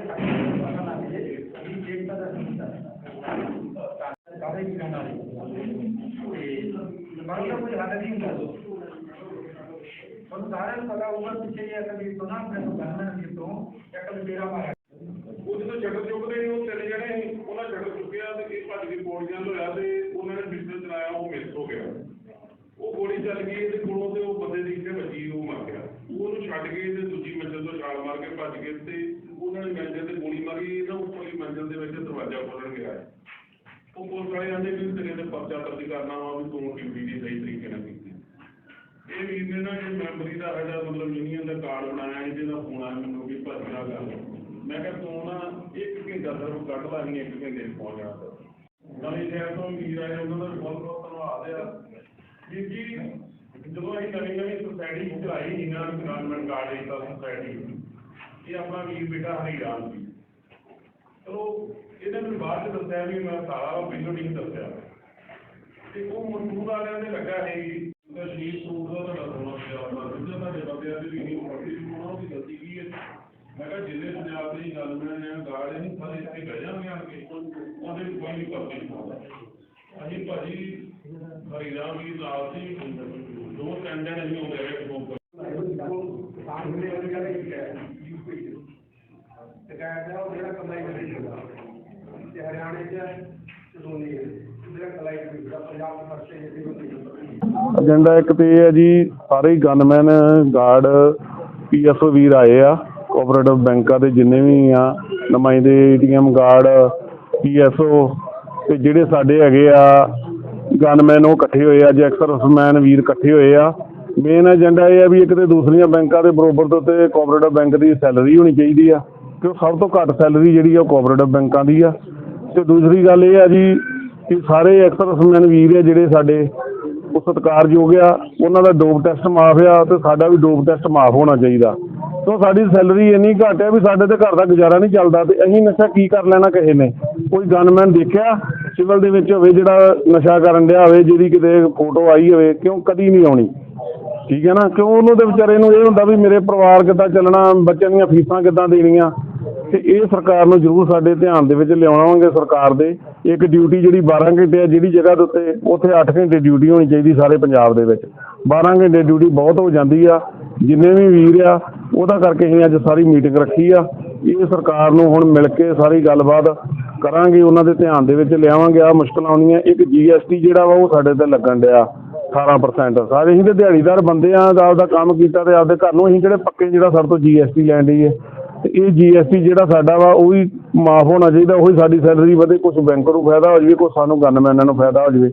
ਸਾਰੇ ਪਤਾ ਲੱਗ ਜੇ ਵੀ ਇੱਕ ਤਾਂ ਸਾਰੇ ਕੀ ਕਰਨਾ ਤੇ ਬਾਕੀ ਦਾ ਕੋਈ ਹੱਲ ਨਹੀਂ ਹੁੰਦਾ ਤੁਹਾਨੂੰ ਸਾਰਿਆਂ ਨੂੰ ਪਤਾ ਹੋਊਗਾ ਪਿੱਛੇ ਇਹ ਕਦੀ ਸੁਣਾ ਮੈਂ ਗਵਰਨਮੈਂਟ ਕਿਤੋਂ ਇੱਕ ਵੀ ਡੇਰਾ ਮਾਰਿਆ ਉਹ ਜਦੋਂ ਛੱਡ ਚੁੱਕਦੇ ਨੇ ਉਹ ਚਲੇ ਜਾਣੇ ਸੀ ਉਹਨਾਂ ਛੱਡ ਚੁੱਕਿਆ ਤੇ ਇਹ ਭੱਜ ਕੇ ਪੌੜੀਆਂ ਲੋਇਆ ਤੇ ਉਹਨਾਂ ਨੇ ਬਿਜ਼ਨਸ ਚਲਾਇਆ ਉਹ ਮਿਸ ਹੋ ਗਿਆ ਉਹ ਗੋਲੀ ਚੱਲ ਗਈ ਤੇ ਕੋਲੋਂ ਤੇ ਉਹ ਬੰਦੇ ਦੀ ਇੱਥੇ ਵੱਜੀ ਉਹ ਮਰ ਗਿਆ ਉਹਨੂੰ ਛੱਡ ਕੇ ਤੇ ਦੂਜੀ ਮੰਜ਼ਿਲ ਤੋਂ ਛਾਲ ਮਾਰ ਕੇ ਭੱਜ ਗਏ ਤੇ ਉਹਨਾਂ ਨੇ ਮੰਜ਼ਿਲ ਤੇ ਗੋਲੀ ਮਾਰੀ ਇਹਨਾਂ ਉੱਪਰਲੀ ਮੰਜ਼ਿਲ ਦੇ ਵਿੱਚ ਦਰਵਾਜ਼ਾ ਖੋਲਣ ਗਿਆ ਉਹ ਪੁਲਿਸ ਵਾਲੇ ਆਂਦੇ ਵੀ ਤੇਰੇ ਤੇ ਪਰਚਾ ਦਰਜ ਕਰਨਾ ਵਾ ਵੀ ਤੂੰ ਡਿਊਟੀ ਦੀ ਸਹੀ ਤਰੀਕੇ ਨਾਲ ਕੀਤੀ ਇਹ ਵੀਰ ਨੇ ਨਾ ਇਹ ਮੈਂਬਰੀ ਦਾ ਸਾਡਾ ਮਤਲਬ ਯੂਨੀਅਨ ਦਾ ਕਾਰਡ ਬਣਾਇਆ ਸੀ, ਜਿਹਦਾ ਫੋਨ ਆਇਆ ਮੈਨੂੰ ਵੀ ਭਰਨਾ ਕਰ ਮੈਂ ਕਿਹਾ ਤੂੰ ਨਾ ਇੱਕ ਘੰਟਾ ਸਿਰਫ ਕੱਢ ਲਾ ਅਸੀਂ ਇੱਕ ਘੰਟੇ 'ਚ ਪਹੁੰਚ ਜਾਣਾ। ਨਵੀਂ ਸ਼ਹਿਰ ਤੋਂ ਵੀਰ ਆਏ ਉਹਨਾਂ ਦਾ ਵੀ ਬਹੁਤ ਬਹੁਤ ਧੰਨਵਾਦ ਆ। ਵੀਰ ਜੀ ਜਦੋਂ ਅਸੀਂ ਨਵੀਂ ਨਵੀਂ ਸੁਸਾਇਟੀ ਚਲਾਈ ਸੀ ਨਾ ਗਵਰਨਮੈਂਟ ਕਾਰਡ ਦਿੱਤਾ ਸੁਸਾਇਟੀ ਇਹ ਆਪਣਾ ਵੀਰ ਬੇਟਾ ਹਰੀਰਾਮ ਜੀ ਚਲੋ ਇਹਨੇ ਮੈਨੂੰ ਬਾਅਦ ਚ ਦੱਸਿਆ ਵੀ ਮੈਂ ਸਾਰਾ ਵਾ ਪਹਿਲੋਂ ਨਹੀਂ ਦੱਸਿਆ ਤੇ ਉਹ ਮਜ਼ਦੂਰ ਵਾਲਿਆਂ ਦੇ ਲੱਗਾ ਹੈ ਜੀ ਉਹਦਾ ਸ਼ਰੀਰ ਸੂਟ ਦਾ ਤੁਹਾਡਾ ਸੋਨਾ ਪਿਆ ਆਪਣਾ ਦੂਜਾ ਤੁਹਾਡੇ ਬੰਦਿਆਂ ਦੀ ਵੀ ਨਹੀਂ ਮਰਦੀ ਵੀ ਉਹਨਾਂ ਦੀ ਗਲਤੀ ਕੀ ਹੈ ਮੈਂ ਕਿਹਾ ਜ਼ਿਲ੍ਹੇ ਪੰਜਾਬ ਦੀ ਗੱਲ ਮੈਂ ਨੇ ਗਾੜੇ ਨਹੀਂ ਸਾਰੇ ਇੱਥੇ ਬਹਿ ਜਾਣਗੇ ਆਣ ਕੇ ਉਹਦੇ ਵੀ ਕੋਈ ਨਹੀਂ ਕਰਦੀ ਅਸੀਂ ਭਾਜੀ ਹਰੀਰਾਮ ਜੀ ਨਾਲ ਸੀ ਦੋ ਤਿੰਨ ਦਿਨ ਅਸੀਂ ਆਉਂਦੇ ਰਹੇ ਕੋਲ ਤੇ ਕਹਿੰਦਾ ਉਹ ਜਿਹੜਾ ਕਮਾਈ ਕਰੀ ਜਾਂਦਾ ਤੇ ਹਰਿਆਣੇ ਚ ਸੋਨੀ ਜਿਹੜਾ ਕਮਾਈ ਕਰੀ ਜਾਂਦਾ ਪੰਜਾਬ ਦੇ ਪਾਸੇ ਜਿਹੜੀ ਹੁੰਦੀ ਏਜੰਡਾ ਇੱਕ ਤੇ ਇਹ ਹੈ ਜੀ, ਸਾਰੇ ਹੀ ਗਨਮੈਨ ਗਾਰਡ ਪੀਐਸਓ ਵੀਰ ਆਏ ਆ ਕੋਆਪਰੇਟਿਵ ਬੈਂਕਾਂ ਦੇ ਜਿੰਨੇ ਵੀ ਆ ਨੁਮਾਇੰਦੇ ਏਟੀਐਮ ਗਾਰਡ ਪੀਐਸਓ ਤੇ ਜਿਹੜੇ ਸਾਡੇ ਹੈਗੇ ਆ ਗਨਮੈਨ ਉਹ ਇਕੱਠੇ ਹੋਏ ਆ ਜੇ ਐਕਸਰਸਮੈਨ ਵੀਰ ਇਕੱਠੇ ਹੋਏ ਆ। ਮੇਨ ਏਜੰਡਾ ਇਹ ਆ ਵੀ ਇੱਕ ਤੇ ਦੂਸਰੀਆਂ ਬੈਂਕਾਂ ਦੇ ਬਰੋਬਰ ਦੇ ਉੱਤੇ ਕੋਆਪਰੇਟਿਵ ਬੈਂਕ ਦੀ ਸੈਲਰੀ ਹੋਣੀ ਚਾਹੀਦੀ ਆ ਕਿ ਉਹ ਸਭ ਤੋਂ ਘੱਟ ਸੈਲਰੀ ਜਿਹੜੀ ਆ ਉਹ ਕੋਆਪਰੇਟਿਵ ਬੈਂਕਾਂ ਦੀ ਆ। ਤੇ ਦੂਸਰੀ ਗੱਲ ਇਹ ਆ ਜੀ ਕਿ ਸਾਰੇ ਐਕਸਰਸਮੈਨ ਵੀਰ ਆ ਜਿਹੜੇ ਸਾਡੇ ਉਹ ਸਤਿਕਾਰਯੋਗ ਆ, ਉਹਨਾਂ ਦਾ ਡੋਪ ਟੈਸਟ ਮਾਫ ਆ ਤੇ ਸਾਡਾ ਵੀ ਡੋਪ ਟੈਸਟ ਮਾਫ ਹੋਣਾ ਚਾਹੀਦਾ। ਸੋ ਸਾਡੀ ਸੈਲਰੀ ਇੰਨੀ ਘੱਟ ਹੈ ਵੀ ਸਾਡੇ ਤੇ ਘਰ ਦਾ ਗੁਜ਼ਾਰਾ ਨਹੀਂ ਚੱਲਦਾ ਤੇ ਅਸੀਂ ਨਸ਼ਾ ਕੀ ਕਰ ਲੈਣਾ ਕਿਸੇ ਨੇ? ਕੋਈ ਗਨਮੈਨ ਦੇਖਿਆ? ਸਿਵਲ ਦੇ ਵਿੱਚ ਹੋਵੇ ਜਿਹੜਾ ਨਸ਼ਾ ਕਰਨ ਡਿਆ ਹੋਵੇ, ਜਿਹਦੀ ਕਿਤੇ ਫੋਟੋ ਆਈ ਹੋਵੇ, ਕਿਉਂ ਕਦੀ ਨਹੀਂ ਆਉਣੀ? ਠੀਕ ਹੈ ਨਾ? ਕਿਉਂ ਉਹਨੂੰ ਤੇ ਵਿਚਾਰੇ ਨੂੰ ਇਹ ਹੁੰਦਾ ਵੀ ਮੇਰੇ ਪਰਿਵਾਰ ਕਿੱਦਾਂ ਚੱਲਣਾ, ਬੱਚਿਆਂ ਦੀਆਂ ਫੀਸਾਂ ਕਿੱਦਾਂ ਦੇਣੀਆਂ? ਤੇ ਇਹ ਸਰਕਾਰ ਨੂੰ ਜ਼ਰੂਰ ਸਾਡੇ ਧਿਆਨ ਦੇ ਵਿੱਚ ਲਿਆਉਣਾਵਾਂਗੇ ਸਰਕਾਰ ਦੇ। ਇੱਕ ਡਿਊਟੀ ਜਿਹੜੀ 12 ਘੰਟੇ ਆ, ਜਿਹੜੀ ਜਗ੍ਹਾ ਦੇ ਉੱਤੇ ਉੱਥੇ 8 ਘੰਟੇ ਡਿਊਟੀ ਹੋਣੀ ਚਾਹੀਦੀ ਸਾਰੇ ਪੰਜਾਬ ਦੇ ਵਿੱਚ। 12 ਘੰਟੇ ਡਿਊਟੀ ਬਹੁਤ ਹੋ ਜਾਂਦੀ ਆ, ਜਿੰਨੇ ਵੀ ਵੀਰ ਆ, ਉਹਦਾ ਕਰਕੇ ਅਸੀਂ ਅੱਜ ਸਾਰੀ ਮੀਟਿੰਗ ਰੱਖੀ ਆ। ਇਹ ਸਰਕਾਰ ਨੂੰ ਹੁਣ ਮਿਲ ਕੇ ਸਾਰੀ ਗੱਲਬਾਤ ਕਰਾਂਗੇ, ਉਹਨਾਂ ਦੇ ਧਿਆਨ ਦੇ ਵਿੱਚ ਲਿਆਵਾਂਗੇ। ਆ ਮੁਸ਼ਕਲਾਂ ਆਉਂਦੀਆਂ, ਇੱਕ ਜੀਐਸਟੀ ਜਿਹੜਾ ਵਾ ਉਹ ਸਾਡੇ ਤੇ ਲੱਗਣ ਡਿਆ 18% ਸਾਰੇ ਅਸੀਂ ਤੇ ਦਿਹਾੜੀਦਾਰ ਬੰਦੇ ਆ ਦਾ ਆਪਦਾ ਕੰਮ ਕੀਤਾ ਤੇ ਆਪਦੇ ਘਰ ਨੂੰ, ਅਸੀਂ ਜਿਹੜੇ ਪੱਕੇ ਜਿਹੜਾ ਸਾਡੇ ਤੋਂ ਜੀਐਸਟੀ ਲੈਣ ਦੀ ਹੈ ਤੇ ਇਹ ਜੀਐਸਟੀ ਜਿਹੜਾ ਸਾਡਾ ਵਾ ਉਹ ਵੀ ਮਾਫ ਹੋਣਾ ਚਾਹੀਦਾ ਉਹੀ ਸਾਡੀ ਸੈਲਰੀ ਵਧੇ ਕੁਝ ਬੈਂਕ ਨੂੰ ਫਾਇਦਾ ਹੋ ਜਾਵੇ ਕੁਝ ਸਾਨੂੰ ਗਨਮੈਨਾਂ ਨੂੰ ਫਾਇਦਾ ਹੋ ਜਾਵੇ।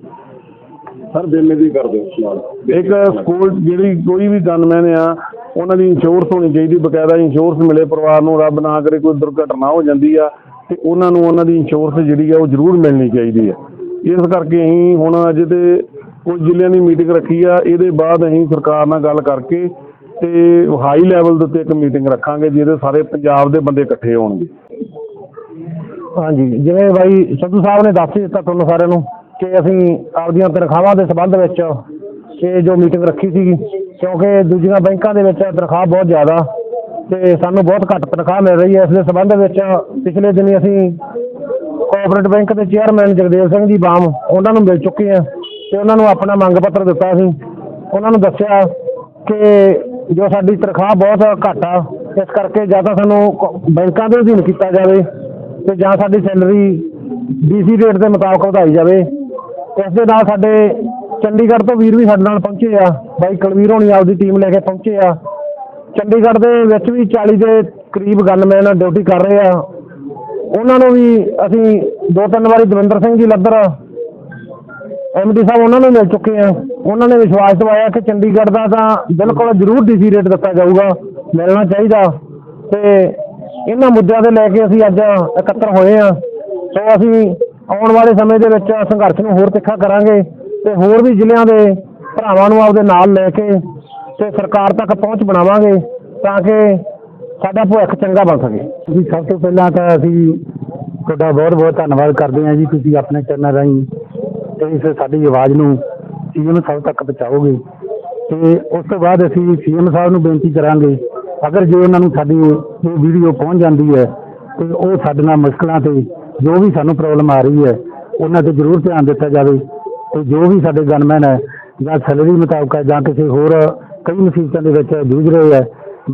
ਸਰ ਬੇਨਤੀ ਕਰ ਦਿਓ ਇੱਕ ਸਕੂਲ ਜਿਹੜੀ ਕੋਈ ਵੀ ਗਨਮੈਨ ਆ ਉਹਨਾਂ ਦੀ ਇੰਸ਼ੋਰੈਂਸ ਹੋਣੀ ਚਾਹੀਦੀ ਬਕਾਇਦਾ ਇੰਸ਼ੋਰੈਂਸ ਮਿਲੇ ਪਰਿਵਾਰ ਨੂੰ ਰੱਬ ਨਾ ਕਰੇ ਕੋਈ ਦੁਰਘਟਨਾ ਹੋ ਜਾਂਦੀ ਆ ਤੇ ਉਹਨਾਂ ਨੂੰ ਉਹਨਾਂ ਦੀ ਇੰਸ਼ੋਰੈਂਸ ਜਿਹੜੀ ਆ ਉਹ ਜ਼ਰੂਰ ਮਿਲਣੀ ਚਾਹੀਦੀ ਆ। ਇਸ ਕਰਕੇ ਅਸੀਂ ਹੁਣ ਅੱਜ ਤੇ ਕੁਝ ਜ਼ਿਲ੍ਹਿਆਂ ਦੀ ਮੀਟਿੰਗ ਰੱਖੀ ਆ ਇਹਦੇ ਬਾਅਦ ਅਸੀਂ ਸਰਕਾਰ ਨਾਲ ਗੱਲ ਕਰਕੇ ਤੇ ਹਾਈ ਲੈਵਲ ਦੇ ਉੱਤੇ ਇੱਕ ਮੀਟਿੰਗ ਰੱਖਾਂਗੇ, ਜਿਹਦੇ ਸਾਰੇ ਪੰਜਾਬ ਦੇ ਬੰਦੇ ਇਕੱਠੇ ਹੋਣਗੇ। ਹਾਂਜੀ, ਜਿਵੇਂ ਬਾਈ ਸੰਧੂ ਸਾਹਿਬ ਨੇ ਦੱਸ ਦਿੱਤਾ ਤੁਹਾਨੂੰ ਸਾਰਿਆਂ ਨੂੰ ਕਿ ਅਸੀਂ ਆਪਦੀਆਂ ਤਨਖਾਹਾਂ ਦੇ ਸੰਬੰਧ ਵਿੱਚ ਇਹ ਜੋ ਮੀਟਿੰਗ ਰੱਖੀ ਸੀਗੀ, ਕਿਉਂਕਿ ਦੂਜੀਆਂ ਬੈਂਕਾਂ ਦੇ ਵਿੱਚ ਤਨਖਾਹ ਬਹੁਤ ਜ਼ਿਆਦਾ ਤੇ ਸਾਨੂੰ ਬਹੁਤ ਘੱਟ ਤਨਖਾਹ ਮਿਲ ਰਹੀ ਹੈ। ਇਸ ਦੇ ਸੰਬੰਧ ਵਿੱਚ ਪਿਛਲੇ ਦਿਨੀ ਅਸੀਂ ਕੋਆਪਰੇਟਿਵ ਬੈਂਕ ਦੇ ਚੇਅਰਮੈਨ ਜਗਦੇਵ ਸਿੰਘ ਜੀ ਬਾਮ ਉਹਨਾਂ ਨੂੰ ਮਿਲ ਚੁੱਕੇ ਆ ਤੇ ਉਹਨਾਂ ਨੂੰ ਆਪਣਾ ਮੰਗ ਪੱਤਰ ਦਿੱਤਾ ਸੀ। ਉਹਨਾਂ ਨੂੰ ਦੱਸਿਆ ਕਿ ਜੋ ਸਾਡੀ ਤਨਖਾਹ ਬਹੁਤ ਘੱਟ ਆ, ਇਸ ਕਰਕੇ ਜਾਂ ਤਾਂ ਸਾਨੂੰ ਕ- ਬੈਂਕਾਂ ਦੇ ਅਧੀਨ ਕੀਤਾ ਜਾਵੇ ਤੇ ਜਾਂ ਸਾਡੀ ਸੈਲਰੀ ਡੀਸੀ ਰੇਟ ਦੇ ਮੁਤਾਬਕ ਵਧਾਈ ਜਾਵੇ। ਇਸ ਦੇ ਨਾਲ ਸਾਡੇ ਚੰਡੀਗੜ੍ਹ ਤੋਂ ਵੀਰ ਵੀ ਸਾਡੇ ਨਾਲ ਪਹੁੰਚੇ ਆ, ਬਾਈ ਕੁਲਵੀਰ ਹੋਣੀ ਆਪਦੀ ਟੀਮ ਲੈ ਕੇ ਪਹੁੰਚੇ ਆ। ਚੰਡੀਗੜ੍ਹ ਦੇ ਵਿੱਚ ਵੀ 40 ਦੇ ਕਰੀਬ ਗਨਮੈਨ ਡਿਊਟੀ ਕਰ ਰਹੇ ਆ। ਉਹਨਾਂ ਨੂੰ ਵੀ ਅਸੀਂ ਦੋ ਤਿੰਨ ਵਾਰੀ ਦਵਿੰਦਰ ਸਿੰਘ ਜੀ ਲੱਦਰ ਐਮਡੀ ਸਾਹਿਬ ਉਹਨਾਂ ਨੂੰ ਮਿਲ ਚੁੱਕੇ ਆ। ਉਹਨਾਂ ਨੇ ਵਿਸ਼ਵਾਸ ਦਿਵਾਇਆ ਕਿ ਚੰਡੀਗੜ੍ਹ ਦਾ ਤਾਂ ਬਿਲਕੁਲ ਜ਼ਰੂਰ ਡੀਸੀ ਰੇਟ ਦਿੱਤਾ ਜਾਊਗਾ, ਮਿਲਣਾ ਚਾਹੀਦਾ। ਤੇ ਇਹਨਾਂ ਮੁੱਦਿਆਂ ਦੇ ਲੈ ਕੇ ਅਸੀਂ ਅੱਜ ਇਕੱਤਰ ਹੋਏ ਆ। ਸੋ ਅਸੀਂ ਆਉਣ ਵਾਲੇ ਸਮੇਂ ਦੇ ਵਿੱਚ ਸੰਘਰਸ਼ ਨੂੰ ਹੋਰ ਤਿੱਖਾ ਕਰਾਂਗੇ ਤੇ ਹੋਰ ਵੀ ਜ਼ਿਲ੍ਹਿਆਂ ਦੇ ਭਰਾਵਾਂ ਨੂੰ ਆਪਦੇ ਨਾਲ ਲੈ ਕੇ ਤੇ ਸਰਕਾਰ ਤੱਕ ਪਹੁੰਚ ਬਣਾਵਾਂਗੇ ਤਾਂ ਕਿ ਸਾਡਾ ਭਵਿੱਖ ਚੰਗਾ ਬਣ ਸਕੇ। ਜੀ ਸਭ ਤੋਂ ਪਹਿਲਾਂ ਤਾਂ ਅਸੀਂ ਤੁਹਾਡਾ ਬਹੁਤ ਬਹੁਤ ਧੰਨਵਾਦ ਕਰਦੇ ਹਾਂ ਜੀ। ਤੁਸੀਂ ਆਪਣੇ ਚੈਨਲ ਰਾਹੀਂ ਇਸ ਸਾਡੀ ਆਵਾਜ਼ ਨੂੰ ਸੀਐਮ ਸਾਹਿਬ ਤੱਕ ਪਹੁੰਚਾਓਗੇ। ਤੇ ਉਸ ਤੋਂ ਬਾਅਦ ਅਸੀਂ ਸੀਐਮ ਸਾਹਿਬ ਨੂੰ ਬੇਨਤੀ ਕਰਾਂਗੇ, ਅਗਰ ਜੇ ਉਹਨਾਂ ਨੂੰ ਸਾਡੀ ਇਹ ਵੀਡੀਓ ਪਹੁੰਚ ਜਾਂਦੀ ਹੈ, ਤੇ ਉਹ ਸਾਡੇ ਨਾਲ ਮੁਸ਼ਕਲਾਂ ਤੇ ਜੋ ਵੀ ਸਾਨੂੰ ਪ੍ਰੋਬਲਮ ਆ ਰਹੀ ਹੈ, ਉਹਨਾਂ ਤੇ ਜ਼ਰੂਰ ਧਿਆਨ ਦਿੱਤਾ ਜਾਵੇ। ਤੇ ਜੋ ਵੀ ਸਾਡੇ ਗਨਮੈਨ ਹੈ, ਜਾਂ ਸੈਲਰੀ ਮੁਤਾਬਕ ਹੈ, ਜਾਂ ਕਿਸੇ ਹੋਰ ਕਈ ਮੁਸੀਬਤਾਂ ਦੇ ਵਿੱਚ ਜੂਝ ਰਹੇ ਹੈ,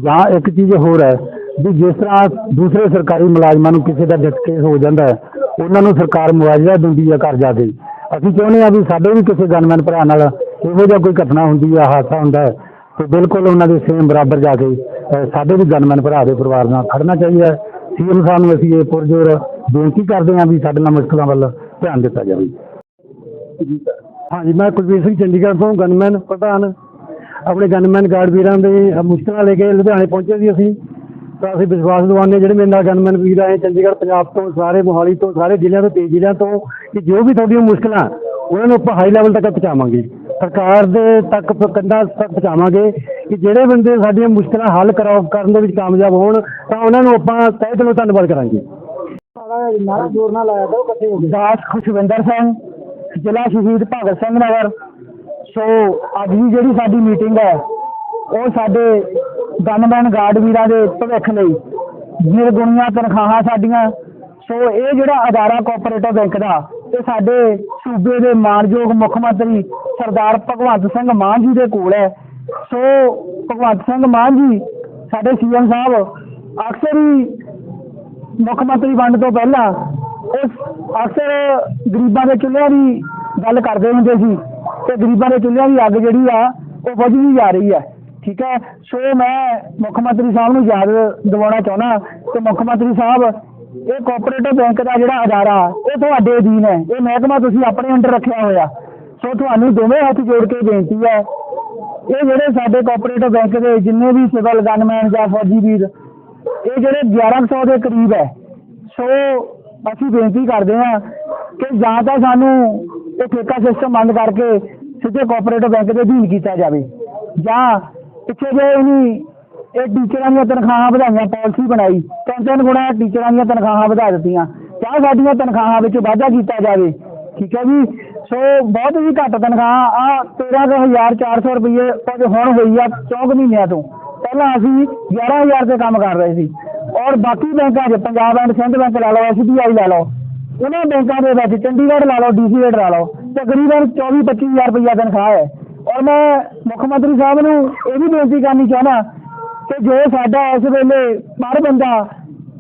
ਜਾਂ ਇੱਕ ਚੀਜ਼ ਹੋਰ ਹੈ ਵੀ ਜਿਸ ਤਰ੍ਹਾਂ ਦੂਸਰੇ ਸਰਕਾਰੀ ਮੁਲਾਜ਼ਮਾਂ ਨੂੰ ਕਿਸੇ ਦਾ ਡੈਥ ਕੇਸ ਹੋ ਜਾਂਦਾ ਹੈ, ਉਹਨਾਂ ਨੂੰ ਸਰਕਾਰ ਮੁਆਵਜ਼ਾ ਦਿੰਦੀ ਹੈ ਘਰ ਜਾ ਕੇ। ਅਸੀਂ ਚਾਹੁੰਦੇ ਹਾਂ ਵੀ ਸਾਡੇ ਵੀ ਕਿਸੇ ਗਨਮੈਨ ਭਰਾ ਨਾਲ ਇਹੋ ਜਿਹਾ ਕੋਈ ਘਟਨਾ ਹੁੰਦੀ ਹੈ ਹਾਦਸਾ ਹੁੰਦਾ ਹੈ ਤੇ ਬਿਲਕੁਲ ਉਹਨਾਂ ਦੇ ਸੇਮ ਬਰਾਬਰ ਜਾ ਕੇ ਅਹ, ਸਾਡੇ ਵੀ ਗਨਮੈਨ ਭਰਾ ਦੇ ਪਰਿਵਾਰ ਨਾਲ ਖੜਨਾ ਚਾਹੀਦਾ ਹੈ। ਸੀਐਮ ਸਾਹਿਬ ਨੂੰ ਅਸੀਂ ਇਹ ਪੁਰਜੋਰ ਬੇਨਤੀ ਕਰਦੇ ਹਾਂ ਵੀ ਸਾਡੇ ਨਾਲ ਮੁਸ਼ਕਲਾਂ ਵੱਲ ਧਿਆਨ ਦਿੱਤਾ ਜਾਵੇ। ਹਾਂਜੀ ਮੈਂ ਕੁਲਵੀਰ ਸਿੰਘ ਚੰਡੀਗੜ੍ਹ ਤੋਂ ਗਨਮੈਨ ਪ੍ਰਧਾਨ। ਆਪਣੇ ਗਨਮੈਨ ਗਾਰਡ ਵੀਰਾਂ ਦੇ ਅਹ, ਮੁਸ਼ਕਲਾਂ ਲੈ ਕੇ ਲੁਧਿਆਣੇ ਪਹੁੰਚੇ ਸੀ ਅਸੀਂ। ਤਾਂ ਅਸੀਂ ਵਿਸ਼ਵਾਸ ਦਿਵਾਉਂਦੇ ਜਿਹੜੇ ਮੇਰੇ ਨਾਲ ਗਨਮੈਨ ਵੀਰ ਆਏ ਚੰਡੀਗੜ੍ਹ ਪੰਜਾਬ ਤੋਂ ਸਾਰੇ ਮੋਹਾਲੀ ਤੋਂ ਸਾਰੇ ਜ਼ਿਲ੍ਹਿਆਂ ਤੋਂ ਤੇਜ਼ ਜ਼ਿਲ੍ਹਿਆਂ ਤੋਂ ਕਿ ਜੋ ਵੀ ਤੁਹਾਡੀਆਂ ਮੁਸ਼ਕਲਾਂ ਉਹਨਾਂ ਨੂੰ ਆਪਾਂ ਹਾਈ ਲੈਵਲ ਤੱਕ ਪਹੁੰਚਾਵਾਂਗੇ। ਸਰਕਾਰ ਦੇ ਤੱਕ ਕੰਧਾਂ ਤੱਕ ਪਹੁੰਚਾਵਾਂਗੇ ਕਿ ਜਿਹੜੇ ਬੰਦੇ ਸਾਡੀਆਂ ਮੁਸ਼ਕਲਾਂ ਹੱਲ ਕਰਾਓ ਕਰਨ ਦੇ ਵਿੱਚ ਕਾਮਯਾਬ ਹੋਣ ਤਾਂ ਉਹਨਾਂ ਨੂੰ ਆਪਾਂ ਤਹਿ ਦਿਲੋਂ ਧੰਨਵਾਦ ਕਰਾਂਗੇ। ਨਾਰਾ ਜੋਰ ਨਾਲ ਲਾਇਆ ਤਾਂ ਇਕੱਠੇ ਹੋ ਗਏ। ਦਾਸ ਖੁਸ਼ਵਿੰਦਰ ਸਿੰਘ ਜ਼ਿਲ੍ਹਾ ਸ਼ਹੀਦ ਭਗਤ ਸਿੰਘ ਨਗਰ। ਸੋ ਅੱਜ ਦੀ ਜਿਹੜੀ ਸਾਡੀ ਮੀਟਿੰਗ ਹੈ ਉਹ ਸਾਡੇ ਗਨਮੈਨ ਗਾਰਡ ਵੀਰਾਂ ਦੇ ਭਵਿੱਖ ਲਈ। ਨਿਰਗੁਣੀਆਂ ਤਨਖਾਹਾਂ ਸਾਡੀਆਂ। ਸੋ ਇਹ ਜਿਹੜਾ ਅਦਾਰਾ ਕੋਆਪਰੇਟਿਵ ਬੈਂਕ ਦਾ ਤੇ ਸਾਡੇ ਸੂਬੇ ਦੇ ਮਾਨਯੋਗ ਮੁੱਖ ਮੰਤਰੀ ਸਰਦਾਰ ਭਗਵੰਤ ਸਿੰਘ ਮਾਨ ਜੀ ਦੇ ਕੋਲ ਹੈ। ਸੋ ਭਗਵੰਤ ਸਿੰਘ ਮਾਨ ਜੀ, ਸਾਡੇ ਸੀਐਮ ਸਾਹਿਬ, ਅਕਸਰ ਹੀ ਮੁੱਖ ਮੰਤਰੀ ਬਣਨ ਤੋਂ ਪਹਿਲਾਂ ਉਸ ਅਕਸਰ ਗਰੀਬਾਂ ਦੇ ਚੁੱਲ੍ਹਿਆਂ ਦੀ ਗੱਲ ਕਰਦੇ ਹੁੰਦੇ ਸੀ। ਤੇ ਗਰੀਬਾਂ ਦੇ ਚੁੱਲ੍ਹਿਆਂ ਦੀ ਅੱਗ ਜਿਹੜੀ ਆ, ਉਹ ਵੱਧਦੀ ਜਾ ਰਹੀ ਹੈ। ਠੀਕ ਹੈ? ਸੋ ਮੈਂ ਮੁੱਖ ਮੰਤਰੀ ਸਾਹਿਬ ਨੂੰ ਯਾਦ ਦਿਵਾਉਣਾ ਚਾਹੁੰਦਾ ਕਿ ਮੁੱਖ ਮੰਤਰੀ ਸਾਹਿਬ, ਇਹ ਕੋਆਪਰੇਟਿਵ ਬੈਂਕ ਦਾ ਜਿਹੜਾ ਅਦਾਰਾ, ਇਹ ਤੁਹਾਡੇ ਅਧੀਨ ਹੈ। ਇਹ ਮਹਿਕਮਾ ਤੁਸੀਂ ਆਪਣੇ ਅੰਡਰ ਰੱਖਿਆ ਹੋਇਆ। ਸੋ ਤੁਹਾਨੂੰ ਦੋਵੇਂ ਹੱਥ ਜੋੜ ਕੇ ਬੇਨਤੀ ਹੈ, ਇਹ ਜਿਹੜੇ ਸਾਡੇ ਕੋਆਪਰੇਟਿਵ ਬੈਂਕ ਦੇ ਜਿੰਨੇ ਵੀ ਸਿਵਲ ਗਨਮੈਨ ਜਾਂ ਫੌਜੀ ਵੀਰ, ਇਹ ਜਿਹੜੇ 1100 ਦੇ ਕਰੀਬ ਹੈ। ਸੋ ਅਸੀਂ ਬੇਨਤੀ ਕਰਦੇ ਹਾਂ ਕਿ ਜਾਂ ਤਾਂ ਸਾਨੂੰ ਇਹ ਠੇਕਾ ਸਿਸਟਮ ਬੰਦ ਕਰਕੇ ਸਿੱਧੇ ਕੋਆਪਰੇਟਿਵ ਬੈਂਕ ਦੇ ਅਧੀਨ ਕੀਤਾ ਜਾਵੇ, ਜਾਂ ਪਿੱਛੇ ਜੇ ਇਹਨੀ ਇਹ ਟੀਚਰਾਂ ਦੀਆਂ ਤਨਖਾਹਾਂ ਵਧਾਈਆਂ ਪਾਲਿਸੀ ਬਣਾਈ। ਤਿੰਨ ਤਿੰਨ ਗੁਣਾ ਟੀਚਰਾਂ ਦੀਆਂ ਤਨਖਾਹਾਂ ਵਧਾ ਦਿੱਤੀਆਂ। ਜਾਂ ਸਾਡੀਆਂ ਤਨਖਾਹਾਂ ਵਿੱਚ ਵਾਧਾ ਕੀਤਾ ਜਾਵੇ, ਠੀਕ ਹੈ ਜੀ? ਸੋ ਬਹੁਤ ਹੀ ਘੱਟ ਤਨਖਾਹ ਆ 13400 ਰੁਪਏ ਕੁਝ ਹੁਣ ਹੋਈ ਆ ਚੌਂਕ ਮਹੀਨਿਆਂ ਤੋਂ। ਪਹਿਲਾਂ ਅਸੀਂ 11000 ਤੇ ਕੰਮ ਕਰ ਰਹੇ ਸੀ। ਔਰ ਬਾਕੀ ਬੈਂਕਾਂ 'ਚ, ਪੰਜਾਬ ਐਂਡ ਸਿੰਧ ਬੈਂਕ ਲਾ ਲਓ ਐਸਬੀਆਈ ਲਾ ਲਓ, ਉਹਨਾਂ ਬੈਂਕਾਂ ਦੇ ਵਿੱਚ ਚੰਡੀਗੜ੍ਹ ਲਾ ਲਓ ਡੀਸੀ ਰੇਟ ਲਾ ਲਓ ਤਕਰੀਬਨ 24 25000 ਰੁਪਇਆ ਤਨਖਾਹ ਹੈ। ਔਰ ਮੈਂ ਮੁੱਖ ਮੰਤਰੀ ਸਾਹਿਬ ਨੂੰ ਇਹ ਵੀ ਬੇਨਤੀ ਕਰਨੀ ਚਾਹੁੰਦਾ ਕਿ ਜੋ ਸਾਡਾ ਇਸ ਵੇਲੇ ਪਰ ਬੰਦਾ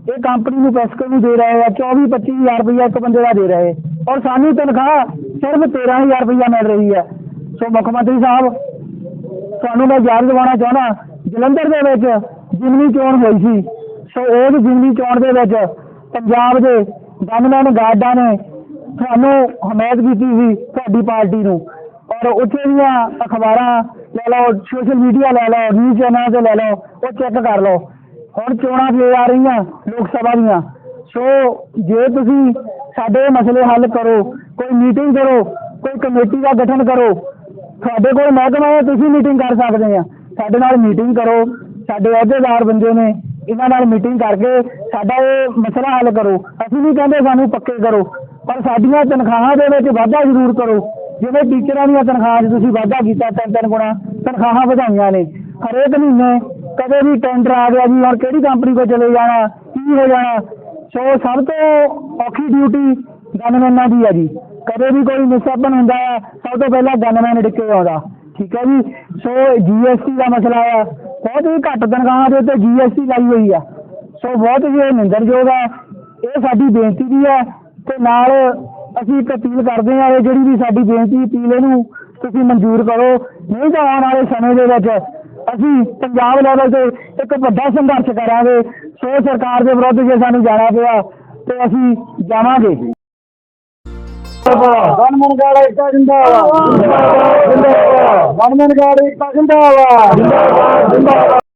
ਇਹ ਕੰਪਨੀ ਨੂੰ ਪੈਸਕੋ ਨੂੰ ਦੇ ਰਹੇ ਆ 24 25000 ਰੁਪਇਆ ਇੱਕ ਬੰਦੇ ਦਾ ਦੇ ਰਹੇ ਔਰ ਸਾਨੂੰ ਤਨਖਾਹ ਸਿਰਫ 13000 ਰੁਪਇਆ ਮਿਲ ਰਹੀ ਹੈ। ਸੋ ਮੁੱਖ ਮੰਤਰੀ ਸਾਹਿਬ, ਤੁਹਾਨੂੰ ਮੈਂ ਯਾਦ ਦਿਵਾਉਣਾ ਚਾਹੁੰਦਾ, ਜਲੰਧਰ ਦੇ ਵਿੱਚ ਜਿਮਨੀ ਚੋਣ ਹੋਈ ਸੀ। ਸੋ ਉਸ ਜਿਮਨੀ ਚੋਣ ਦੇ ਵਿੱਚ ਪੰਜਾਬ ਦੇ ਗਨਮੈਨ ਗਾਰਡਾਂ ਨੇ ਤੁਹਾਨੂੰ ਹਮਾਇਤ ਕੀਤੀ ਸੀ ਤੁਹਾਡੀ ਪਾਰਟੀ ਨੂੰ। ਔਰ ਉੱਥੇ ਦੀਆਂ ਅਖਬਾਰਾਂ ਲੈ ਲਓ ਸੋਸ਼ਲ ਮੀਡੀਆ ਲੈ ਲਓ ਨਿਊਜ਼ ਚੈਨਲ ਤੇ ਲੈ ਲਓ, ਉਹ ਚੈੱਕ ਕਰ ਲਓ। ਹੁਣ ਚੋਣਾਂ ਵੀ ਆ ਰਹੀਆਂ ਲੋਕ ਸਭਾ ਦੀਆਂ। ਸੋ ਜੇ ਤੁਸੀਂ ਸਾਡੇ ਮਸਲੇ ਹੱਲ ਕਰੋ, ਕੋਈ ਮੀਟਿੰਗ ਕਰੋ, ਕੋਈ ਕਮੇਟੀ ਦਾ ਗਠਨ ਕਰੋ ਤੁਹਾਡੇ ਕੋਲ ਮਹਿਕਮਾ ਹੈ, ਤੁਸੀਂ ਮੀਟਿੰਗ ਕਰ ਸਕਦੇ ਆ। ਸਾਡੇ ਨਾਲ ਮੀਟਿੰਗ ਕਰੋ, ਸਾਡੇ ਅਹੁਦੇਦਾਰ ਬੰਦੇ ਨੇ ਇਹਨਾਂ ਨਾਲ ਮੀਟਿੰਗ ਕਰਕੇ ਸਾਡਾ ਇਹ ਮਸਲਾ ਹੱਲ ਕਰੋ। ਅਸੀਂ ਨਹੀਂ ਕਹਿੰਦੇ ਸਾਨੂੰ ਪੱਕੇ ਕਰੋ, ਪਰ ਸਾਡੀਆਂ ਤਨਖਾਹਾਂ ਦੇ ਵਿੱਚ ਵਾਧਾ ਜ਼ਰੂਰ ਕਰੋ। ਜਿਵੇਂ ਟੀਚਰਾਂ ਦੀਆਂ ਤਨਖਾਹਾਂ 'ਚ ਤੁਸੀਂ ਵਾਧਾ ਕੀਤਾ ਤਿੰਨ ਤਿੰਨ ਗੁਣਾ, ਤਨਖਾਹਾਂ ਵਧਾਈਆਂ ਨੇ। ਹਰੇਕ ਮਹੀਨੇ ਕਦੇ ਵੀ ਟੈਂਡਰ ਆ ਗਿਆ ਜੀ ਹੁਣ ਕਿਹੜੀ ਕੰਪਨੀ ਕੋਲ ਚਲੇ ਜਾਣਾ, ਕੀ ਹੋ ਜਾਣਾ। ਸੋ ਸਭ ਤੋਂ ਔਖੀ ਡਿਊਟੀ ਗਨਮੈਨਾਂ ਦੀ ਹੈ ਜੀ। ਕਦੇ ਵੀ ਕੋਈ ਮਿਸਹੈਪਨ ਹੁੰਦਾ ਆ, ਸਭ ਤੋਂ ਪਹਿਲਾਂ ਗਨਮੈਨ ਡਿੱਕੇ ਆਉਂਦਾ। ਠੀਕ ਹੈ ਜੀ? ਸੋ ਜੀਐਸਟੀ ਦਾ ਮਸਲਾ ਆ। ਬਹੁਤ ਹੀ ਘੱਟ ਤਨਖਾਹਾਂ ਦੇ ਉੱਤੇ ਜੀਐਸਟੀ ਲਾਈ ਹੋਈ ਆ। ਸੋ ਬਹੁਤ ਹੀ ਇਹ ਨਿੰਦਰਯੋਗ ਆ। ਇਹ ਸਾਡੀ ਬੇਨਤੀ ਵੀ ਹੈ ਤੇ ਨਾਲ ਅਸੀਂ ਇੱਕ ਅਪੀਲ ਕਰਦੇ ਹਾਂ, ਇਹ ਜਿਹੜੀ ਵੀ ਸਾਡੀ ਬੇਨਤੀ, ਅਪੀਲ ਇਹਨੂੰ ਤੁਸੀਂ ਮਨਜ਼ੂਰ ਕਰੋ। ਨਹੀਂ ਤਾਂ ਆਉਣ ਵਾਲੇ ਸਮੇਂ ਦੇ ਵਿੱਚ ਅਸੀਂ ਪੰਜਾਬ ਲੈਵਲ ਤੇ ਇੱਕ ਵੱਡਾ ਸੰਘਰਸ਼ ਕਰਾਂਗੇ। ਸੋ ਸਰਕਾਰ ਦੇ ਵਿਰੁੱਧ ਜੇ ਸਾਨੂੰ ਜਾਣਾ ਪਿਆ, ਤੇ ਅਸੀਂ ਜਾਵਾਂਗੇ। ਗਨਮਨ ਗਾੜਾ ਜਿੰਦਾਬਾਦ। ਜਿੰਦਾਬਾਦ। ਗਨਮਨ ਗਾੜਾ ਜਿੰਦਾਬਾਦ। ਜਿੰਦਾਬਾਦ।